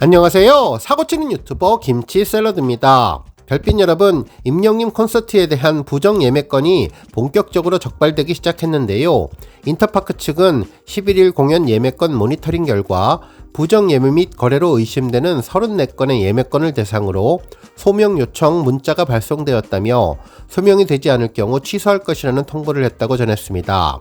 안녕하세요. 사고치는 유튜버 김치 샐러드입니다. 별빛 여러분, 임영님 콘서트에 대한 부정 예매건이 본격적으로 적발되기 시작했는데요. 인터파크 측은 11일 공연 예매건 모니터링 결과 부정 예매 및 거래로 의심되는 34건의 예매건을 대상으로 소명 요청 문자가 발송되었다며 소명이 되지 않을 경우 취소할 것이라는 통보를 했다고 전했습니다.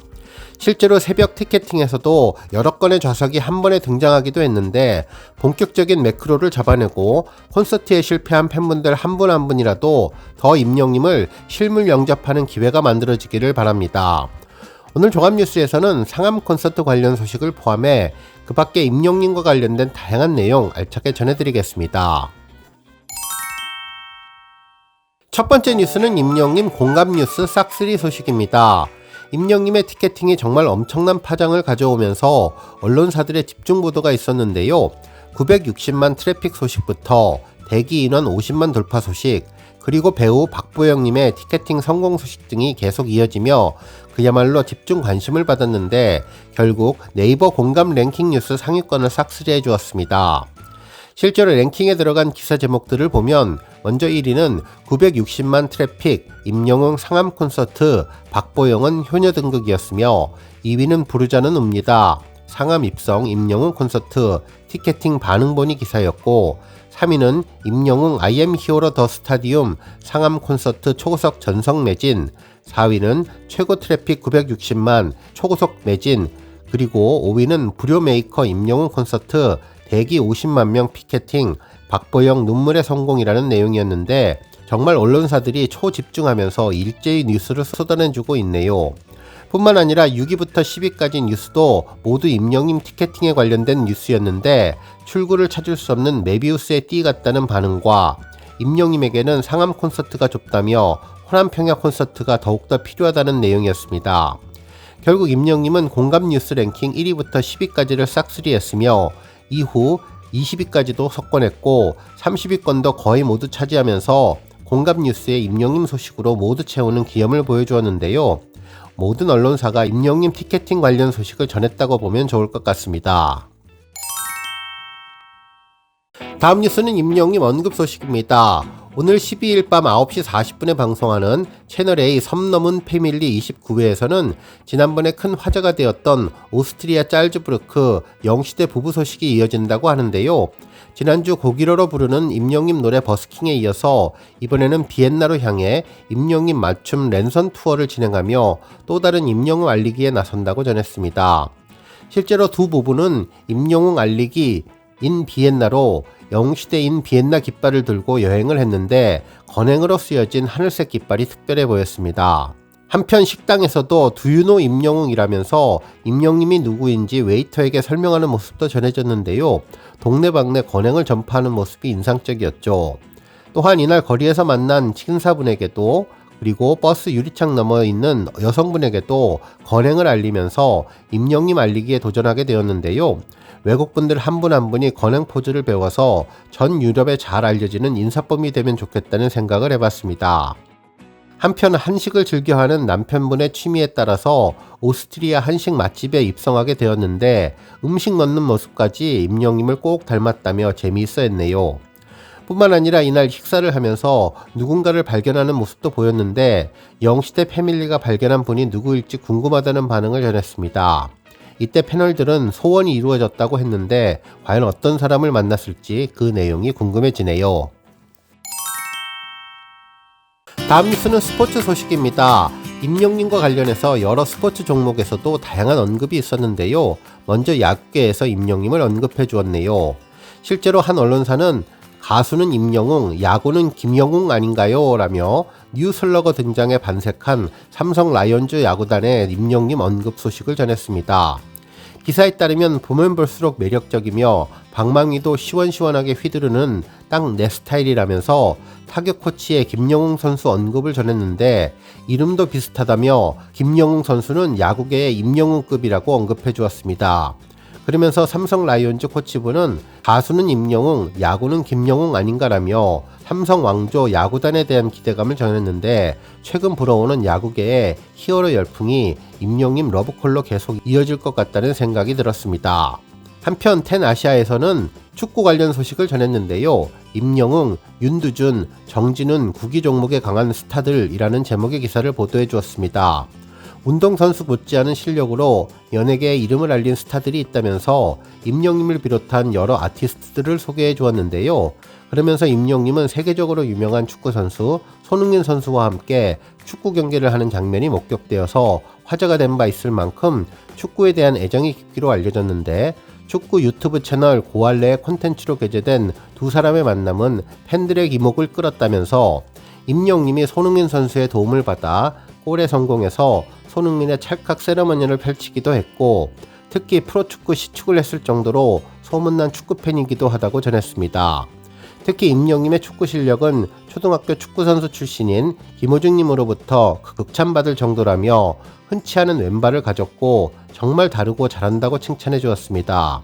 실제로 새벽 티켓팅에서도 여러 건의 좌석이 한 번에 등장하기도 했는데 본격적인 매크로를 잡아내고 콘서트에 실패한 팬분들 한분한 분이라도 더 임영님을 실물 영접하는 기회가 만들어지기를 바랍니다. 오늘 종합뉴스에서는 상암 콘서트 관련 소식을 포함해 그 밖에 임영님과 관련된 다양한 내용 알차게 전해드리겠습니다. 첫 번째 뉴스는 임영님 공감 뉴스 싹쓸이 소식입니다. 임영님의 티켓팅이 정말 엄청난 파장을 가져오면서 언론사들의 집중 보도가 있었는데요. 960만 트래픽 소식부터 대기 인원 50만 돌파 소식, 그리고 배우 박보영님의 티켓팅 성공 소식 등이 계속 이어지며 그야말로 집중 관심을 받았는데 결국 네이버 공감 랭킹 뉴스 상위권을 싹쓸이해 주었습니다. 실제로 랭킹에 들어간 기사 제목들을 보면 먼저 1위는 960만 트래픽 임영웅 상암 콘서트 박보영은 효녀 등극이었으며 2위는 부르자는 웁니다. 상암 입성 임영웅 콘서트 티켓팅 반응 본이 기사였고 3위는 임영웅 IM 히어로 더 스타디움 상암 콘서트 초고속 전성 매진 4위는 최고 트래픽 960만 초고속 매진 그리고 5위는 불효 메이커 임영웅 콘서트 대기 50만 명 피켓팅, 박보영 눈물의 성공이라는 내용이었는데 정말 언론사들이 초집중하면서 일제히 뉴스를 쏟아내주고 있네요. 뿐만 아니라 6위부터 10위까지 뉴스도 모두 임영님 티켓팅에 관련된 뉴스였는데 출구를 찾을 수 없는 메비우스의 띠 같다는 반응과 임영님에게는 상암 콘서트가 좁다며 호남 평야 콘서트가 더욱더 필요하다는 내용이었습니다. 결국 임영님은 공감 뉴스 랭킹 1위부터 10위까지를 싹쓸이했으며 이후 20위까지도 석권했고 30위권도 거의 모두 차지하면서 공감 뉴스의 임영님 소식으로 모두 채우는 기염을 보여주었는데요. 모든 언론사가 임영님 티켓팅 관련 소식을 전했다고 보면 좋을 것 같습니다. 다음 뉴스는 임영님 언급 소식입니다. 오늘 12일 밤 9시 40분에 방송하는 채널A 섬 넘은 패밀리 29회에서는 지난번에 큰 화제가 되었던 오스트리아 짤즈부르크 영시대 부부 소식이 이어진다고 하는데요. 지난주 고기로로 부르는 임영님 노래 버스킹에 이어서 이번에는 비엔나로 향해 임영님 맞춤 랜선 투어를 진행하며 또 다른 임영웅 알리기에 나선다고 전했습니다. 실제로 두 부부는 임영웅 알리기 인 비엔나로 영시대인 비엔나 깃발을 들고 여행을 했는데 건행으로 쓰여진 하늘색 깃발이 특별해 보였습니다. 한편 식당에서도 두유노 임영웅이라면서 임영님이 누구인지 웨이터에게 설명하는 모습도 전해졌는데요. 동네방네 건행을 전파하는 모습이 인상적이었죠. 또한 이날 거리에서 만난 식인사분에게도 그리고 버스 유리창 너머에 있는 여성분에게도 건행을 알리면서 임영님 알리기에 도전하게 되었는데요. 외국분들 한 분한 한 분이 건행 포즈를 배워서 전 유럽에 잘 알려지는 인사법이 되면 좋겠다는 생각을 해봤습니다. 한편 한식을 즐겨하는 남편분의 취미에 따라서 오스트리아 한식 맛집에 입성하게 되었는데 음식 넣는 모습까지 임영님을 꼭 닮았다며 재미있어 했네요. 뿐만 아니라 이날 식사를 하면서 누군가를 발견하는 모습도 보였는데 영시대 패밀리가 발견한 분이 누구일지 궁금하다는 반응을 전했습니다. 이때 패널들은 소원이 이루어졌다고 했는데 과연 어떤 사람을 만났을지 그 내용이 궁금해지네요. 다음 뉴스는 스포츠 소식입니다. 임영님과 관련해서 여러 스포츠 종목에서도 다양한 언급이 있었는데요. 먼저 야구계에서 임영님을 언급해 주었네요. 실제로 한 언론사는 가수는 임영웅, 야구는 김영웅 아닌가요? 라며 뉴슬러거 등장에 반색한 삼성 라이온즈 야구단의 임영님 언급 소식을 전했습니다. 기사에 따르면 보면 볼수록 매력적이며 방망이도 시원시원하게 휘두르는 딱 내 스타일이라면서 타격 코치의 김영웅 선수 언급을 전했는데 이름도 비슷하다며 김영웅 선수는 야구계의 임영웅급이라고 언급해 주었습니다. 그러면서 삼성 라이온즈 코치부는 가수는 임영웅, 야구는 김영웅 아닌가라며 삼성 왕조 야구단에 대한 기대감을 전했는데 최근 불어오는 야구계의 히어로 열풍이 임영임 러브콜로 계속 이어질 것 같다는 생각이 들었습니다. 한편 텐 아시아에서는 축구 관련 소식을 전했는데요. 임영웅, 윤두준, 정진훈 구기 종목에 강한 스타들이라는 제목의 기사를 보도해 주었습니다. 운동 선수 못지않은 실력으로 연예계에 이름을 알린 스타들이 있다면서 임영님을 비롯한 여러 아티스트들을 소개해 주었는데요. 그러면서 임영님은 세계적으로 유명한 축구 선수 손흥민 선수와 함께 축구 경기를 하는 장면이 목격되어서 화제가 된 바 있을 만큼 축구에 대한 애정이 깊기로 알려졌는데 축구 유튜브 채널 고알레의 콘텐츠로 게재된 두 사람의 만남은 팬들의 기목을 끌었다면서 임영님이 손흥민 선수의 도움을 받아 골에 성공해서 손흥민의 찰칵 세러머니를 펼치기도 했고 특히 프로축구 시축을 했을 정도로 소문난 축구팬이기도 하다고 전했습니다. 특히 임영님의 축구 실력은 초등학교 축구선수 출신인 김호중님으로부터 그 극찬받을 정도라며 흔치 않은 왼발을 가졌고 정말 다르고 잘한다고 칭찬해 주었습니다.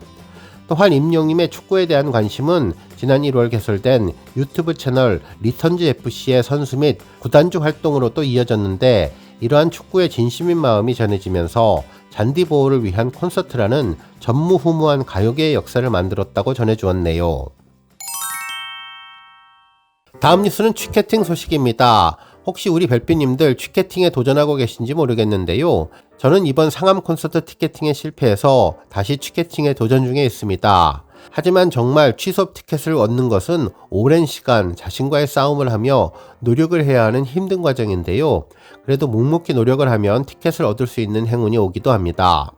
또한 임영님의 축구에 대한 관심은 지난 1월 개설된 유튜브 채널 리턴즈 FC의 선수 및 구단주 활동으로 또 이어졌는데 이러한 축구의 진심인 마음이 전해지면서 잔디 보호를 위한 콘서트라는 전무후무한 가요계의 역사를 만들었다고 전해주었네요. 다음 뉴스는 취캐팅 소식입니다. 혹시 우리 별빛님들 취캐팅에 도전하고 계신지 모르겠는데요. 저는 이번 상암 콘서트 티켓팅에 실패해서 다시 취캐팅에 도전 중에 있습니다. 하지만 정말 취소 티켓을 얻는 것은 오랜 시간 자신과의 싸움을 하며 노력을 해야 하는 힘든 과정인데요. 그래도 묵묵히 노력을 하면 티켓을 얻을 수 있는 행운이 오기도 합니다.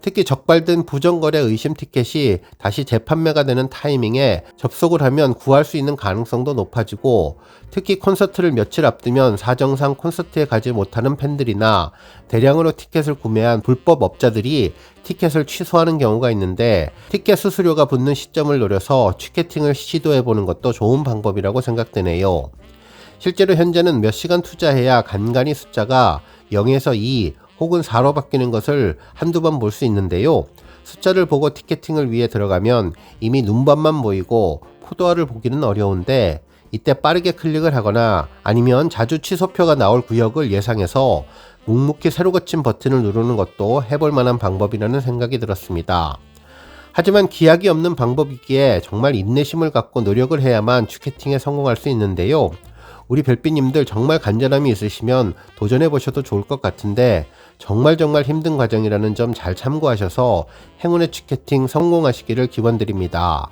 특히 적발된 부정거래 의심 티켓이 다시 재판매가 되는 타이밍에 접속을 하면 구할 수 있는 가능성도 높아지고 특히 콘서트를 며칠 앞두면 사정상 콘서트에 가지 못하는 팬들이나 대량으로 티켓을 구매한 불법 업자들이 티켓을 취소하는 경우가 있는데 티켓 수수료가 붙는 시점을 노려서 취캐팅을 시도해 보는 것도 좋은 방법이라고 생각되네요. 실제로 현재는 몇 시간 투자해야 간간히 숫자가 0에서 2 혹은 4로 바뀌는 것을 한두 번 볼 수 있는데요. 숫자를 보고 티켓팅을 위해 들어가면 이미 눈반만 보이고 포도알을 보기는 어려운데 이때 빠르게 클릭을 하거나 아니면 자주 취소표가 나올 구역을 예상해서 묵묵히 새로 거친 버튼을 누르는 것도 해볼 만한 방법이라는 생각이 들었습니다. 하지만 기약이 없는 방법이기에 정말 인내심을 갖고 노력을 해야만 취캐팅에 성공할 수 있는데요. 우리 별빛님들 정말 간절함이 있으시면 도전해 보셔도 좋을 것 같은데 정말 정말 힘든 과정이라는 점 잘 참고하셔서 행운의 티켓팅 성공하시기를 기원드립니다.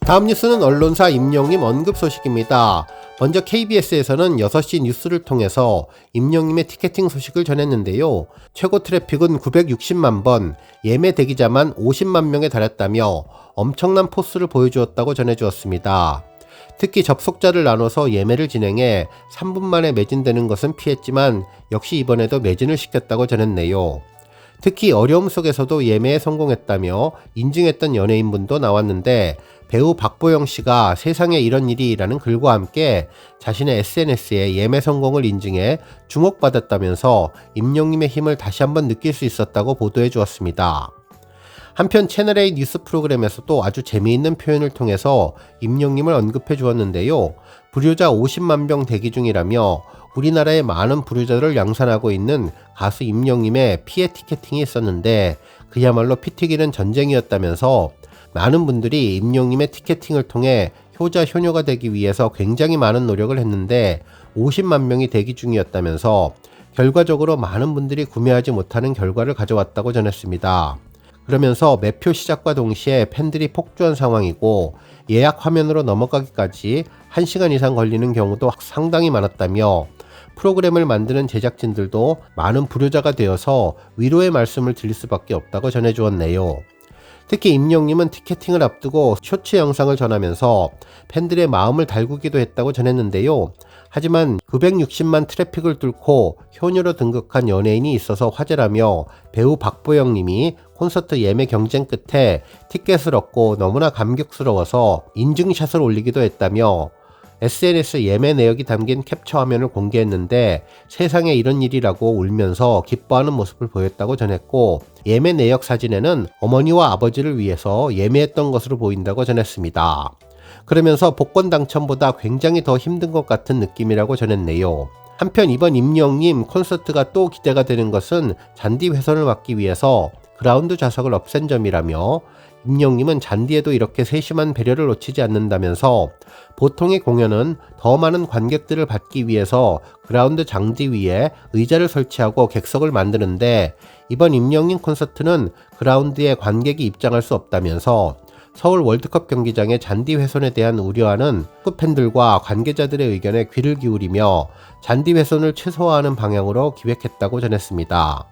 다음 뉴스는 언론사 임영님 언급 소식입니다. 먼저 KBS에서는 6시 뉴스를 통해서 임영님의 티켓팅 소식을 전했는데요. 최고 트래픽은 960만 번, 예매 대기자만 50만 명에 달했다며 엄청난 포스를 보여주었다고 전해주었습니다. 특히 접속자를 나눠서 예매를 진행해 3분 만에 매진되는 것은 피했지만 역시 이번에도 매진을 시켰다고 전했네요. 특히 어려움 속에서도 예매에 성공했다며 인증했던 연예인분도 나왔는데 배우 박보영 씨가 세상에 이런 일이라는 글과 함께 자신의 SNS에 예매 성공을 인증해 주목받았다면서 임영님의 힘을 다시 한번 느낄 수 있었다고 보도해 주었습니다. 한편 채널A 뉴스 프로그램에서도 아주 재미있는 표현을 통해서 임영님을 언급해 주었는데요. 불효자 50만 병 대기 중이라며 우리나라의 많은 불효자를 양산하고 있는 가수 임영님의 피해 티켓팅이 있었는데 그야말로 피 튀기는 전쟁이었다면서 많은 분들이 임영님의 티켓팅을 통해 효자 효녀가 되기 위해서 굉장히 많은 노력을 했는데 50만 명이 대기 중이었다면서 결과적으로 많은 분들이 구매하지 못하는 결과를 가져왔다고 전했습니다. 그러면서 매표 시작과 동시에 팬들이 폭주한 상황이고 예약 화면으로 넘어가기까지 1시간 이상 걸리는 경우도 상당히 많았다며 프로그램을 만드는 제작진들도 많은 불효자가 되어서 위로의 말씀을 드릴 수밖에 없다고 전해주었네요. 특히 임영님은 티켓팅을 앞두고 쇼츠 영상을 전하면서 팬들의 마음을 달구기도 했다고 전했는데요. 하지만 960만 트래픽을 뚫고 효녀로 등극한 연예인이 있어서 화제라며 배우 박보영 님이 콘서트 예매 경쟁 끝에 티켓을 얻고 너무나 감격스러워서 인증샷을 올리기도 했다며 SNS 예매 내역이 담긴 캡처 화면을 공개했는데 세상에 이런 일이라고 울면서 기뻐하는 모습을 보였다고 전했고 예매 내역 사진에는 어머니와 아버지를 위해서 예매했던 것으로 보인다고 전했습니다. 그러면서 복권 당첨보다 굉장히 더 힘든 것 같은 느낌이라고 전했네요. 한편 이번 임영님 콘서트가 또 기대가 되는 것은 잔디 훼손을 막기 위해서 그라운드 좌석을 없앤 점이라며 임영님은 잔디에도 이렇게 세심한 배려를 놓치지 않는다면서 보통의 공연은 더 많은 관객들을 받기 위해서 그라운드 장지 위에 의자를 설치하고 객석을 만드는데 이번 임영님 콘서트는 그라운드에 관객이 입장할 수 없다면서 서울 월드컵 경기장의 잔디 훼손에 대한 우려하는 축구 팬들과 관계자들의 의견에 귀를 기울이며 잔디 훼손을 최소화하는 방향으로 기획했다고 전했습니다.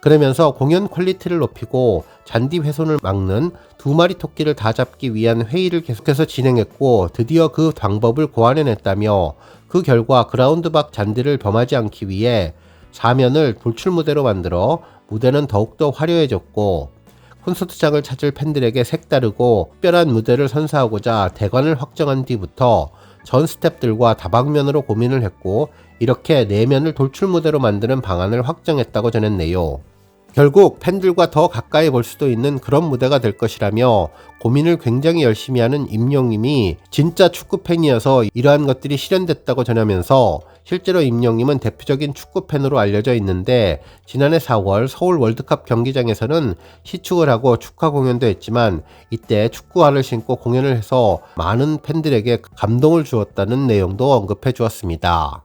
그러면서 공연 퀄리티를 높이고 잔디 훼손을 막는 두 마리 토끼를 다 잡기 위한 회의를 계속해서 진행했고 드디어 그 방법을 고안해냈다며 그 결과 그라운드 밖 잔디를 범하지 않기 위해 사면을 돌출 무대로 만들어 무대는 더욱더 화려해졌고 콘서트장을 찾을 팬들에게 색다르고 특별한 무대를 선사하고자 대관을 확정한 뒤부터 전 스탭들과 다방면으로 고민을 했고 이렇게 내면을 돌출 무대로 만드는 방안을 확정했다고 전했네요. 결국 팬들과 더 가까이 볼 수도 있는 그런 무대가 될 것이라며 고민을 굉장히 열심히 하는 임영님이 진짜 축구 팬이어서 이러한 것들이 실현됐다고 전하면서 실제로 임영님은 대표적인 축구 팬으로 알려져 있는데 지난해 4월 서울 월드컵 경기장에서는 시축을 하고 축하 공연도 했지만 이때 축구화를 신고 공연을 해서 많은 팬들에게 감동을 주었다는 내용도 언급해 주었습니다.